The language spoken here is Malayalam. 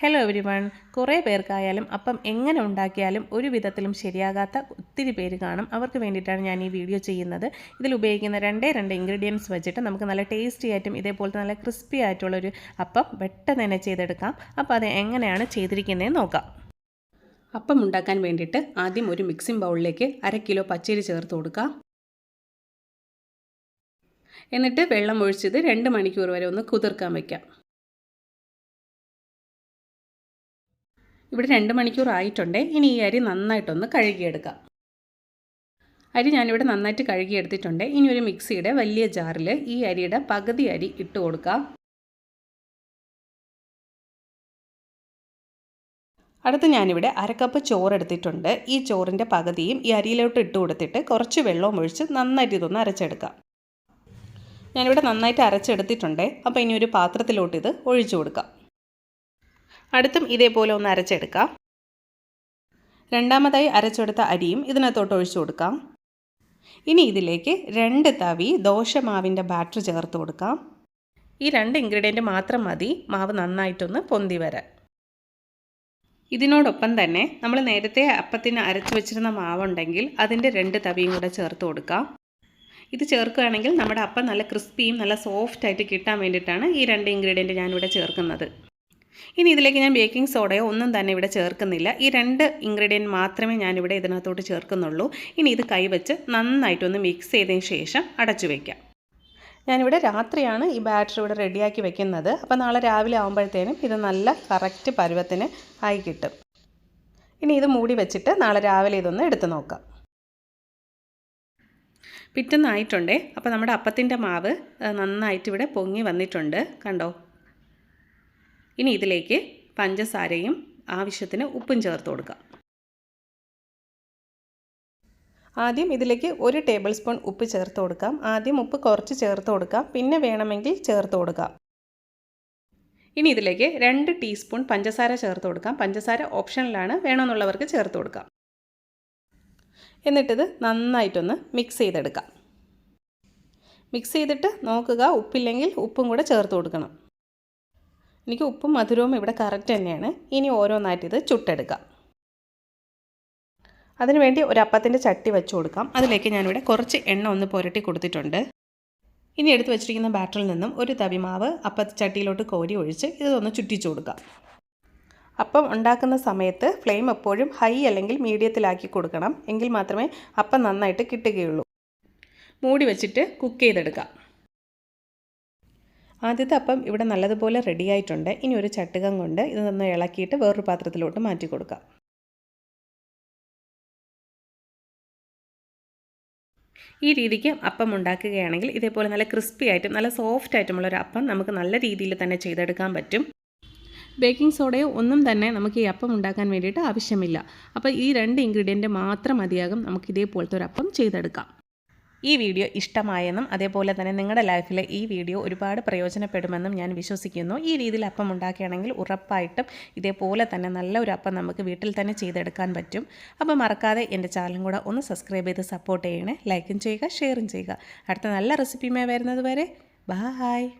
ഹലോ എവരി വൺ കുറേ പേർക്കായാലും അപ്പം എങ്ങനെ ഉണ്ടാക്കിയാലും ഒരു വിധത്തിലും ശരിയാകാത്ത ഒത്തിരി പേര് കാണും. അവർക്ക് വേണ്ടിയിട്ടാണ് ഞാൻ ഈ വീഡിയോ ചെയ്യുന്നത്. ഇതിൽ ഉപയോഗിക്കുന്ന രണ്ടേ രണ്ട് ഇൻഗ്രീഡിയൻസ് വെച്ചിട്ട് നമുക്ക് നല്ല ടേസ്റ്റി ആയിട്ടും ഇതേപോലത്തെ നല്ല ക്രിസ്പി ആയിട്ടുള്ളൊരു അപ്പം പെട്ടെന്ന് തന്നെ ചെയ്തെടുക്കാം. അപ്പോൾ അത് എങ്ങനെയാണ് ചെയ്തിരിക്കുന്നതെന്ന് നോക്കാം. അപ്പം ഉണ്ടാക്കാൻ വേണ്ടിയിട്ട് ആദ്യം ഒരു മിക്സിംഗ് ബൗളിലേക്ക് അര കിലോ പച്ചരി ചേർത്ത് കൊടുക്കാം. എന്നിട്ട് വെള്ളം ഒഴിച്ചത് രണ്ട് മണിക്കൂർ വരെ ഒന്ന് കുതിർക്കാൻ വയ്ക്കാം ഇവിടെ രണ്ട് മണിക്കൂർ ആയിട്ടുണ്ട്. ഇനി ഈ അരി നന്നായിട്ടൊന്ന് കഴുകിയെടുക്കാം. അരി ഞാനിവിടെ നന്നായിട്ട് കഴുകിയെടുത്തിട്ടുണ്ട്. ഇനി ഒരു മിക്സിയുടെ വലിയ ജാറിൽ ഈ അരിയുടെ പകുതി അരി ഇട്ട് കൊടുക്കാം. അടുത്ത് ഞാനിവിടെ അരക്കപ്പ് ചോറ് എടുത്തിട്ടുണ്ട്. ഈ ചോറിന്റെ പകുതിയും ഈ അരിയിലോട്ട് ഇട്ട് കൊടുത്തിട്ട് കുറച്ച് വെള്ളവും ഒഴിച്ച് നന്നായിട്ട് ഇതൊന്ന് അരച്ചെടുക്കാം. ഞാനിവിടെ നന്നായിട്ട് അരച്ചെടുത്തിട്ടുണ്ട്. അപ്പോൾ ഇനി ഒരു പാത്രത്തിലോട്ട് ഇത് ഒഴിച്ചു കൊടുക്കാം. അടുത്തും ഇതേപോലെ ഒന്ന് അരച്ചെടുക്കാം. രണ്ടാമതായി അരച്ചെടുത്ത അരിയും ഇതിനകത്തോട്ട് ഒഴിച്ചു കൊടുക്കാം. ഇനി ഇതിലേക്ക് രണ്ട് തവി ദോശമാവിന്റെ ബാറ്റർ ചേർത്ത് കൊടുക്കാം. ഈ രണ്ട് ഇൻഗ്രീഡിയന്റ് മാത്രം മതി. മാവ് നന്നായിട്ടൊന്ന് പൊന്തി വരാൻ. ഇതിനോടൊപ്പം തന്നെ നമ്മൾ നേരത്തെ അപ്പത്തിന് അരച്ചു വെച്ചിരുന്ന മാവുണ്ടെങ്കിൽ അതിന്റെ രണ്ട് തവിയും കൂടെ ചേർത്ത് കൊടുക്കാം. ഇത് ചേർക്കുകയാണെങ്കിൽ നമ്മുടെ അപ്പം നല്ല ക്രിസ്പിയും നല്ല സോഫ്റ്റായിട്ട് കിട്ടാൻ വേണ്ടിയിട്ടാണ് ഈ രണ്ട് ഇൻഗ്രീഡിയന്റ് ഞാനിവിടെ ചേർക്കുന്നത്. ഇനി ഇതിലേക്ക് ഞാൻ ബേക്കിംഗ് സോഡയോ ഒന്നും തന്നെ ഇവിടെ ചേർക്കുന്നില്ല. ഈ രണ്ട് ഇൻഗ്രീഡിയന്റ് മാത്രമേ ഞാനിവിടെ ഇതിനകത്തോട്ട് ചേർക്കുന്നുള്ളൂ. ഇനി ഇത് കൈവച്ച് നന്നായിട്ടൊന്ന് മിക്സ് ചെയ്തതിന് ശേഷം അടച്ചു വയ്ക്കാം ഞാനിവിടെ രാത്രിയാണ് ഈ ബാറ്റർ ഇവിടെ റെഡിയാക്കി വെക്കുന്നത്. അപ്പോൾ നാളെ രാവിലെ ആകുമ്പോഴത്തേനും ഇത് നല്ല കറക്റ്റ് പരുവത്തിന് ആയി കിട്ടും. ഇനി ഇത് മൂടി വെച്ചിട്ട് നാളെ രാവിലെ ഇതൊന്ന് എടുത്തു നോക്കാം. പിറ്റന്നായിട്ടുണ്ടേ. അപ്പോൾ നമ്മുടെ അപ്പത്തിന്റെ മാവ് നന്നായിട്ട് ഇവിടെ പൊങ്ങി വന്നിട്ടുണ്ട്. കണ്ടോ? ഇനി ഇതിലേക്ക് പഞ്ചസാരയും ആവശ്യത്തിന് ഉപ്പും ചേർത്ത് കൊടുക്കാം. ആദ്യം ഇതിലേക്ക് ഒരു ടേബിൾ സ്പൂൺ ഉപ്പ് ചേർത്ത് കൊടുക്കാം. ആദ്യം ഉപ്പ് കുറച്ച് ചേർത്ത് കൊടുക്കാം. പിന്നെ വേണമെങ്കിൽ ചേർത്ത് കൊടുക്കാം. ഇനി ഇതിലേക്ക് രണ്ട് ടീസ്പൂൺ പഞ്ചസാര ചേർത്ത് കൊടുക്കാം. പഞ്ചസാര ഓപ്ഷനിലാണ് വേണമെന്നുള്ളവർക്ക് ചേർത്ത് കൊടുക്കാം. എന്നിട്ടിത് നന്നായിട്ടൊന്ന് മിക്സ് ചെയ്തെടുക്കാം. മിക്സ് ചെയ്തിട്ട് നോക്കുക ഉപ്പില്ലെങ്കിൽ ഉപ്പും കൂടെ ചേർത്ത് കൊടുക്കണം. എനിക്ക് ഉപ്പും മധുരവും ഇവിടെ കറക്റ്റ് തന്നെയാണ്. ഇനി ഓരോന്നായിട്ട് ഇത് ചുട്ടെടുക്കാം. അതിനുവേണ്ടി ഒരു അപ്പത്തിന്റെ ചട്ടി വെച്ച് കൊടുക്കാം. അതിലേക്ക് ഞാനിവിടെ കുറച്ച് എണ്ണ ഒന്ന് പുരട്ടി കൊടുത്തിട്ടുണ്ട്. ഇനി എടുത്തു വെച്ചിരിക്കുന്ന ബാറ്ററിൽ നിന്നും ഒരു തവിമാവ് അപ്പച്ചട്ടിയിലോട്ട് കോരി ഒഴിച്ച് ഇതൊന്ന് ചുറ്റിച്ചു കൊടുക്കാം. അപ്പം ഉണ്ടാക്കുന്ന സമയത്ത് ഫ്ലെയിം എപ്പോഴും ഹൈ അല്ലെങ്കിൽ മീഡിയത്തിലാക്കി കൊടുക്കണം. എങ്കിൽ മാത്രമേ അപ്പം നന്നായിട്ട് കിട്ടുകയുള്ളൂ. മൂടി വെച്ചിട്ട് കുക്ക് ചെയ്തെടുക്കാം. ആദ്യത്തെ അപ്പം ഇവിടെ നല്ലതുപോലെ റെഡി ആയിട്ടുണ്ട്. ഇനി ഒരു ചട്ടുകം കൊണ്ട് ഇത് നന്ന് ഇളക്കിയിട്ട് വേറൊരു പാത്രത്തിലോട്ട് മാറ്റി കൊടുക്കാം. ഈ രീതിക്ക് അപ്പം ഉണ്ടാക്കുകയാണെങ്കിൽ ഇതേപോലെ നല്ല ക്രിസ്പി ആയിട്ടും നല്ല സോഫ്റ്റ് ആയിട്ടുമുള്ള ഒരു അപ്പം നമുക്ക് നല്ല രീതിയിൽ തന്നെ ചെയ്തെടുക്കാൻ പറ്റും. ബേക്കിംഗ് സോഡയോ ഒന്നും തന്നെ നമുക്ക് ഈ അപ്പം ഉണ്ടാക്കാൻ വേണ്ടിയിട്ട് ആവശ്യമില്ല. അപ്പോൾ ഈ രണ്ട് ഇൻഗ്രീഡിയന്റ് മാത്രം മതിയാകും. നമുക്ക് ഇതേപോലത്തെ ഒരു അപ്പം ചെയ്തെടുക്കാം. ഈ വീഡിയോ ഇഷ്ടമായെന്നും അതേപോലെ തന്നെ നിങ്ങളുടെ ലൈഫിൽ ഈ വീഡിയോ ഒരുപാട് പ്രയോജനപ്പെടുമെന്നും ഞാൻ വിശ്വസിക്കുന്നു. ഈ രീതിയിൽ അപ്പം ഉണ്ടാക്കുകയാണെങ്കിൽ ഉറപ്പായിട്ടും ഇതേപോലെ തന്നെ നല്ല ഒരു അപ്പം നമുക്ക് വീട്ടിൽ തന്നെ ചെയ്തെടുക്കാൻ പറ്റും. അപ്പം മറക്കാതെ എന്റെ ചാനലും കൂടെ ഒന്ന് സബ്സ്ക്രൈബ് ചെയ്ത് സപ്പോർട്ട് ചെയ്യണേ. ലൈക്കും ചെയ്യുക ഷെയറും ചെയ്യുക. അടുത്ത നല്ല റെസിപ്പിയുമായി വരുന്നത് വരെ. ബായ്.